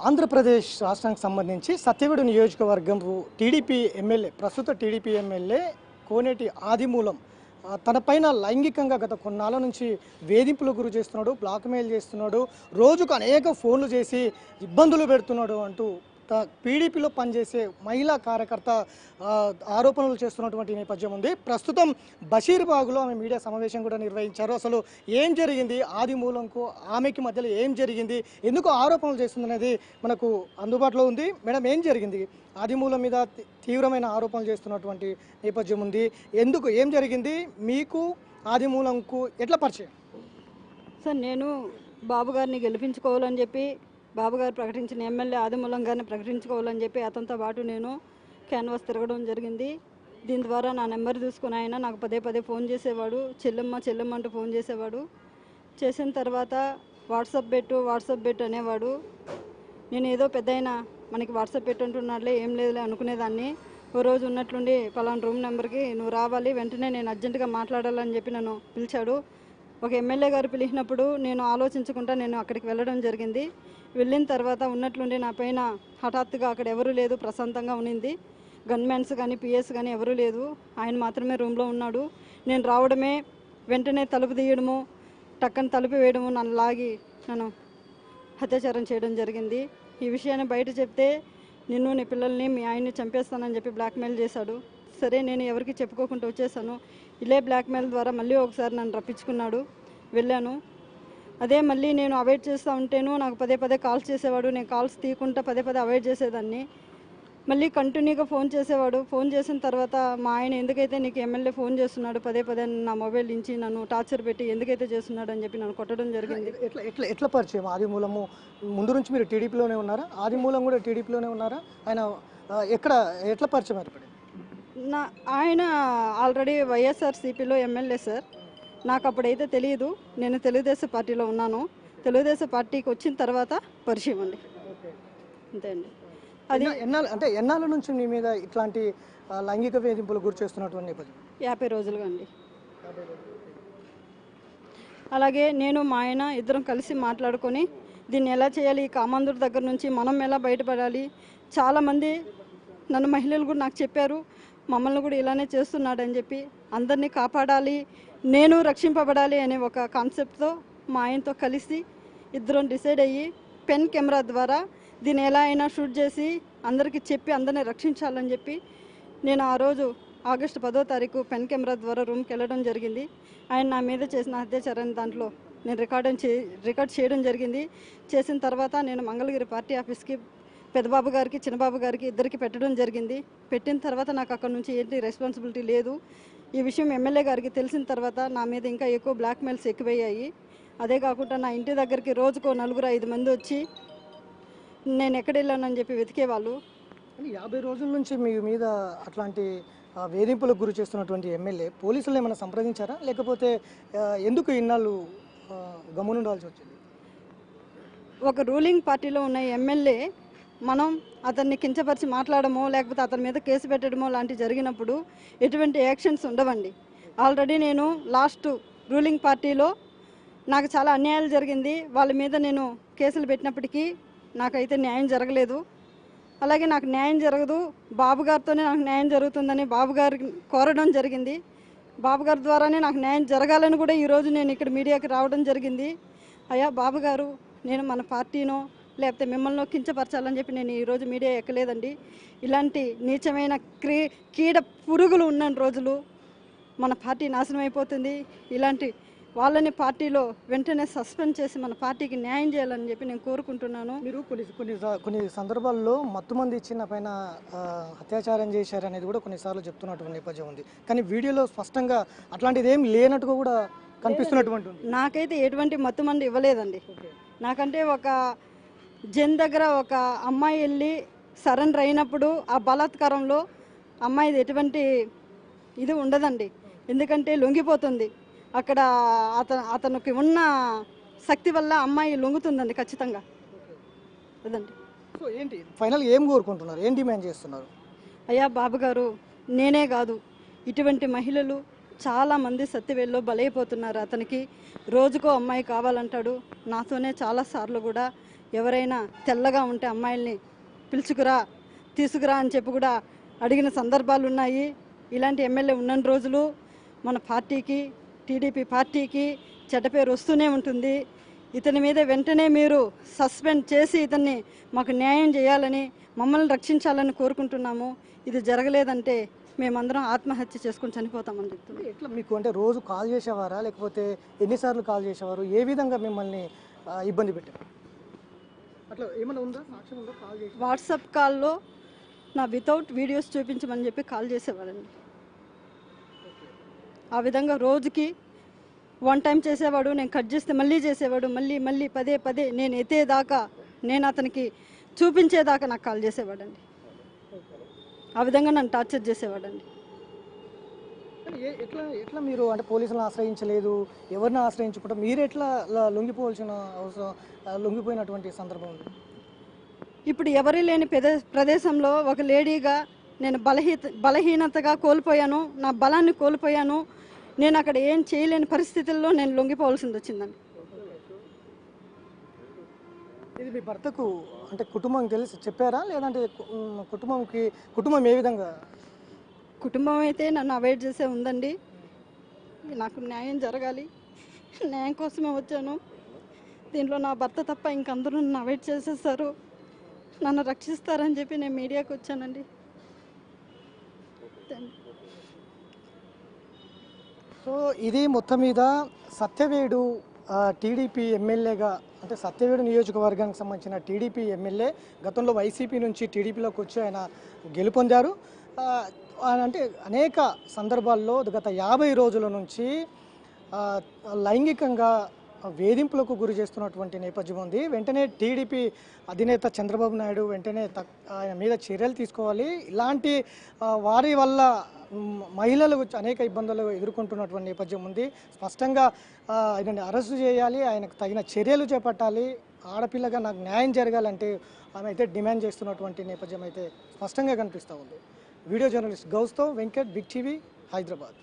ఆంధ్రప్రదేశ్ రాష్ట్రానికి సంబంధించి సత్యవేడు నియోజకవర్గం టీడీపీ ఎమ్మెల్యే ప్రస్తుత టీడీపీ ఎమ్మెల్యే కోనేటి ఆదిమూలం తనపైన లైంగికంగా గత కొన్నాళ్ళ నుంచి వేధింపులకు గురి చేస్తున్నాడు బ్లాక్మెయిల్ చేస్తున్నాడు రోజుకు అనేక ఫోన్లు చేసి ఇబ్బందులు పెడుతున్నాడు అంటూ కార్యకర్త పీడీపీలో పనిచేసే మహిళా కార్యకర్త ఆరోపణలు చేస్తున్నటువంటి నేపథ్యం ఉంది. ప్రస్తుతం బషీర్బాగ్లో ఆమె మీడియా సమావేశం కూడా నిర్వహించారు. అసలు ఏం జరిగింది? ఆదిమూలంకు ఆమెకి మధ్యలో ఏం జరిగింది? ఎందుకు ఆరోపణలు చేస్తుందనేది మనకు అందుబాటులో ఉంది. మేడం ఏం జరిగింది? ఆదిమూలం మీద తీవ్రమైన ఆరోపణలు చేస్తున్నటువంటి నేపథ్యం ఉంది. ఎందుకు ఏం జరిగింది? మీకు ఆదిమూలంకు ఎట్లా పరిచయం? సార్ నేను బాబు గారిని గెలిపించుకోవాలని చెప్పి బాబు గారు ప్రకటించిన ఎమ్మెల్యే ఆదిమూలం గారిని ప్రకటించుకోవాలని చెప్పి అతనితో పాటు నేను క్యాన్వాస్ తిరగడం జరిగింది. దీని ద్వారా నా నెంబర్ తీసుకుని ఆయన నాకు పదే పదే ఫోన్ చేసేవాడు. చెల్లెమ్మ చెల్లెమ్మ అంటూ ఫోన్ చేసేవాడు. చేసిన తర్వాత వాట్సాప్ పెట్టు వాట్సాప్ పెట్టు అనేవాడు. నేను ఏదో పెద్ద మనకి వాట్సాప్ పెట్టుంటున్నాడులే ఏం లేదులే అనుకునేదాన్ని. ఓ రోజు ఉన్నట్లుండి పలానా రూమ్ నెంబర్కి నువ్వు రావాలి వెంటనే నేను అర్జెంటుగా మాట్లాడాలని చెప్పి నన్ను పిలిచాడు. ఒక ఎమ్మెల్యే గారు పిలిచినప్పుడు నేను ఆలోచించకుండా నేను అక్కడికి వెళ్ళడం జరిగింది. వెళ్ళిన తర్వాత ఉన్నట్లుండి నా పైన హఠాత్తుగా అక్కడ ఎవరూ లేదు ప్రశాంతంగా ఉన్నింది. గన్మెన్స్ కానీ పిఎస్ కానీ ఎవరూ లేదు. ఆయన మాత్రమే రూమ్లో ఉన్నాడు. నేను రావడమే వెంటనే తలుపు తీయడము టక్కన తలుపు వేయడము నన్ను లాగి నన్ను అత్యాచారం చేయడం జరిగింది. ఈ విషయాన్ని బయట చెప్తే నిన్ను నీ పిల్లల్ని మీ ఆయన్ని చంపేస్తానని చెప్పి బ్లాక్మెయిల్ చేశాడు. సరే నేను ఎవరికి చెప్పుకోకుండా వచ్చేసాను. ఇలే బ్లాక్మెయిల్ ద్వారా మళ్ళీ ఒకసారి నన్ను రప్పించుకున్నాడు. వెళ్ళాను. అదే మళ్ళీ నేను అవాయిడ్ చేస్తూ ఉంటేను నాకు పదే పదే కాల్స్ చేసేవాడు. నేను కాల్స్ తీయకుండా పదే పదే అవాయిడ్ చేసేదాన్ని. మళ్ళీ కంటిన్యూగా ఫోన్ చేసేవాడు. ఫోన్ చేసిన తర్వాత మా ఆయన ఎందుకైతే నీకు ఎమ్మెల్యే ఫోన్ చేస్తున్నాడు? పదే పదే నా మొబైల్ నుంచి నన్ను టార్చర్ పెట్టి ఎందుకైతే చేస్తున్నాడు? అని చెప్పి నన్ను కొట్టడం జరిగింది. ఎట్లా ఎట్లా ఎట్లా పరిచయం? ఆదిమూలము ముందు నుంచి మీరు టీడీపీలోనే ఉన్నారా? ఆదిమూలం కూడా టీడీపీలోనే ఉన్నారా? ఆయన ఎక్కడ ఎట్లా పరిచయం ఏర్పడింది? నా ఆయన ఆల్రెడీ వైఎస్ఆర్సీపీలో ఎమ్మెల్యే సార్. నాకు అప్పుడైతే తెలియదు నేను తెలుగుదేశం పార్టీలో ఉన్నాను. తెలుగుదేశం పార్టీకి వచ్చిన తర్వాత పరిచయం అండి. అంతే అండి. అది ఎన్నాళ్ళు అంటే ఎన్నాళ్ళ నుంచి మీ మీద ఇట్లాంటి లైంగిక వేధింపులు గురి చేస్తున్నటువంటి నేపథ్యం? యాభై రోజులుగా అండి. అలాగే నేను మా ఆయన ఇద్దరం కలిసి మాట్లాడుకొని దీన్ని ఎలా చేయాలి ఈ కామాంధుడి దగ్గర నుంచి మనం ఎలా బయటపడాలి చాలామంది నన్ను మహిళలు కూడా నాకు చెప్పారు మమ్మల్ని కూడా ఇలానే చేస్తున్నాడని చెప్పి అందరినీ కాపాడాలి నేను రక్షింపబడాలి అనే ఒక కాన్సెప్ట్తో మా ఆయనతో కలిసి ఇద్దరం డిసైడ్ అయ్యి పెన్ కెమెరా ద్వారా దీన్ని ఎలా అయినా షూట్ చేసి అందరికీ చెప్పి అందరినీ రక్షించాలని చెప్పి నేను ఆ రోజు ఆగస్టు పదో తారీఖు పెన్ కెమెరా ద్వారా రూమ్కి వెళ్ళడం జరిగింది. ఆయన నా మీద చేసిన అత్యాచారాన్ని దాంట్లో నేను రికార్డ్ చే రికార్డ్ చేయడం జరిగింది. చేసిన తర్వాత నేను మంగళగిరి పార్టీ ఆఫీస్కి పెద్దబాబు గారికి చిన్నబాబు గారికి ఇద్దరికి పెట్టడం జరిగింది. పెట్టిన తర్వాత నాకు అక్కడ నుంచి ఏంటి రెస్పాన్సిబిలిటీ లేదు. ఈ విషయం ఎమ్మెల్యే గారికి తెలిసిన తర్వాత నా మీద ఇంకా ఎక్కువ బ్లాక్మెయిల్స్ ఎక్కువయ్యాయి. అదే కాకుండా నా ఇంటి దగ్గరికి రోజుకో నలుగురు ఐదు మంది వచ్చి నేను ఎక్కడ వెళ్ళానని చెప్పి వెతికేవాళ్ళు యాభై రోజుల నుంచి మీ మీద అట్లాంటి వేధింపులకు గురి చేస్తున్నటువంటి ఎమ్మెల్యే పోలీసులు ఏమైనా సంప్రదించారా? లేకపోతే ఎందుకు ఇన్నాళ్ళు ఆ, గమ్మునుండాల్సి వచ్చింది? ఒక రూలింగ్ పార్టీలో ఉన్న ఎమ్మెల్యే మనం అతన్ని కించపరిచి మాట్లాడమో లేకపోతే అతని మీద కేసు పెట్టడమో లాంటి జరిగినప్పుడు ఎటువంటి యాక్షన్స్ ఉండవండి. ఆల్రెడీ నేను లాస్ట్ రూలింగ్ పార్టీలో నాకు చాలా అన్యాయాలు జరిగింది. వాళ్ళ మీద నేను కేసులు పెట్టినప్పటికీ నాకైతే న్యాయం జరగలేదు. అలాగే నాకు న్యాయం జరగదు. బాబు గారితోనే నాకు న్యాయం జరుగుతుందని బాబు గారి కోరడం జరిగింది. బాబు గారి ద్వారానే నాకు న్యాయం జరగాలని కూడా ఈరోజు నేను ఇక్కడ మీడియాకి రావడం జరిగింది. అయ్యా బాబు గారు నేను మన పార్టీనో లేకపోతే మిమ్మల్ని కించపరచాలని చెప్పి నేను ఈరోజు మీడియా ఎక్కలేదండి. ఇలాంటి నీచమైన క్రీ కీడ పురుగులు ఉన్న రోజులు మన పార్టీ నాశనం అయిపోతుంది. ఇలాంటి వాళ్ళని పార్టీలో వెంటనే సస్పెండ్ చేసి మన పార్టీకి న్యాయం చేయాలని చెప్పి నేను కోరుకుంటున్నాను. మీరు కొన్ని కొన్ని కొన్ని సందర్భాల్లో మత్తుమంది ఇచ్చిన పైన అత్యాచారం చేశారనేది కూడా కొన్నిసార్లు చెప్తున్నటువంటి నేపథ్యం ఉంది. కానీ వీడియోలో స్పష్టంగా అట్లాంటిది ఏం లేనట్టుగా కూడా కనిపిస్తున్నటువంటి నాకైతే ఎటువంటి మత్తుమండి ఇవ్వలేదండి. నాకంటే ఒక జన్ దగ్గర ఒక అమ్మాయి వెళ్ళి సరెండర్ అయినప్పుడు ఆ బలాత్కారంలో అమ్మాయిది ఎటువంటి ఇది ఉండదండి. ఎందుకంటే లొంగిపోతుంది. అక్కడ అత అతనికి ఉన్న శక్తి వల్ల అమ్మాయి లొంగుతుందండి ఖచ్చితంగా. అదండి. సో ఏంటి ఫైనల్ ఏం కోరుకుంటున్నారు? ఏం డిమాండ్ చేస్తున్నారు? అయ్యా బాబు గారు నేనే కాదు. ఇటువంటి మహిళలు చాలామంది సత్యవేల్లో బలైపోతున్నారు. అతనికి రోజుకో అమ్మాయి కావాలంటాడు. నాతోనే చాలాసార్లు కూడా ఎవరైనా తెల్లగా ఉంటే అమ్మాయిల్ని పిలుచుకురా తీసుకురా అని చెప్పి కూడా అడిగిన సందర్భాలు ఉన్నాయి. ఇలాంటి ఎమ్మెల్యే ఉన్న రోజులు మన పార్టీకి టీడీపీ పార్టీకి చెడ్డ పేరు వస్తూనే ఉంటుంది. ఇతని మీద వెంటనే మీరు సస్పెండ్ చేసి ఇతన్ని మాకు న్యాయం చేయాలని మమ్మల్ని రక్షించాలని కోరుకుంటున్నాము. ఇది జరగలేదంటే మేమందరం ఆత్మహత్య చేసుకుని చనిపోతామని చెప్తున్నాం. ఎట్లా మీకు అంటే రోజు కాల్ చేసేవారా? లేకపోతే ఎన్నిసార్లు కాల్ చేసేవారు? ఏ విధంగా మిమ్మల్ని ఇబ్బంది పెట్టారు? అట్లా ఏమైనా ఉందా? సాక్ష్యం ఉందా? కాల్ చేసి. వాట్సాప్ కాల్లో నా వితౌట్ వీడియోస్ చూపించమని చెప్పి కాల్ చేసేవాడండి ఆ విధంగా రోజుకి వన్ టైం చేసేవాడు నేను కట్ చేస్తే మళ్ళీ చేసేవాడు మళ్ళీ మళ్ళీ పదే పదే నేను ఎత్తేదాకా నేను అతనికి చూపించేదాకా నాకు కాల్ చేసేవాడండి. ఆ విధంగా నన్ను టార్చర్ చేసేవాడండి. ఎట్లా ఎట్లా మీరు అంటే పోలీసులను ఆశ్రయించలేదు? ఎవరిని ఆశ్రయించకుండా మీరు ఎట్లా లొంగిపోవాల్సిన అవసరం లొంగిపోయినటువంటి సందర్భం ఉంది? ఇప్పుడు ఎవరి లేని ప్రదే ప్రదేశంలో ఒక లేడీగా నేను బలహీత బలహీనతగా కోల్పోయాను నా బలాన్ని కోల్పోయాను. నేను అక్కడ ఏం చేయలేని పరిస్థితుల్లో నేను లొంగిపోవాల్సింది వచ్చిందండి. ఇది మీ భర్తకు అంటే కుటుంబం తెలిసి చెప్పారా? లేదంటే కుటుంబంకి కుటుంబం ఏ విధంగా కుటుంబం అయితే నన్ను అవాయిడ్ చేసే ఉందండి. నాకు న్యాయం జరగాలి. న్యాయం కోసమే వచ్చాను. దీంట్లో నా భర్త తప్ప ఇంకందరూ నన్ను అవాయిడ్ చేసేస్తారు నన్ను రక్షిస్తారని చెప్పి నేను మీడియాకి వచ్చానండి. సో ఇది మొత్తం మీద సత్యవేడు టీడీపీ ఎమ్మెల్యేగా అంటే సత్యవేడు నియోజకవర్గానికి సంబంధించిన టీడీపీ ఎమ్మెల్యే గతంలో వైసీపీ నుంచి టీడీపీలోకి వచ్చి ఆయన గెలుపొందారు. అంటే అనేక సందర్భాల్లో గత యాభై రోజుల నుంచి లైంగికంగా వేధింపులకు గురి చేస్తున్నటువంటి నేపథ్యం ఉంది. వెంటనే టీడీపీ అధినేత చంద్రబాబు నాయుడు వెంటనే తక్- ఆయన మీద చర్యలు తీసుకోవాలి. ఇలాంటి వారి వల్ల మహిళలు అనేక ఇబ్బందులు ఎదుర్కొంటున్నటువంటి నేపథ్యం ఉంది. స్పష్టంగా ఆయనని అరెస్టు చేయాలి ఆయనకు తగిన చర్యలు చేపట్టాలి. ఆడపిల్లగా నాకు న్యాయం జరగాలంటే ఆమె అయితే డిమాండ్ చేస్తున్నటువంటి నేపథ్యం అయితే స్పష్టంగా కనిపిస్తూ ఉంది. Video journalist గౌస్తో Venkat big TV Hyderabad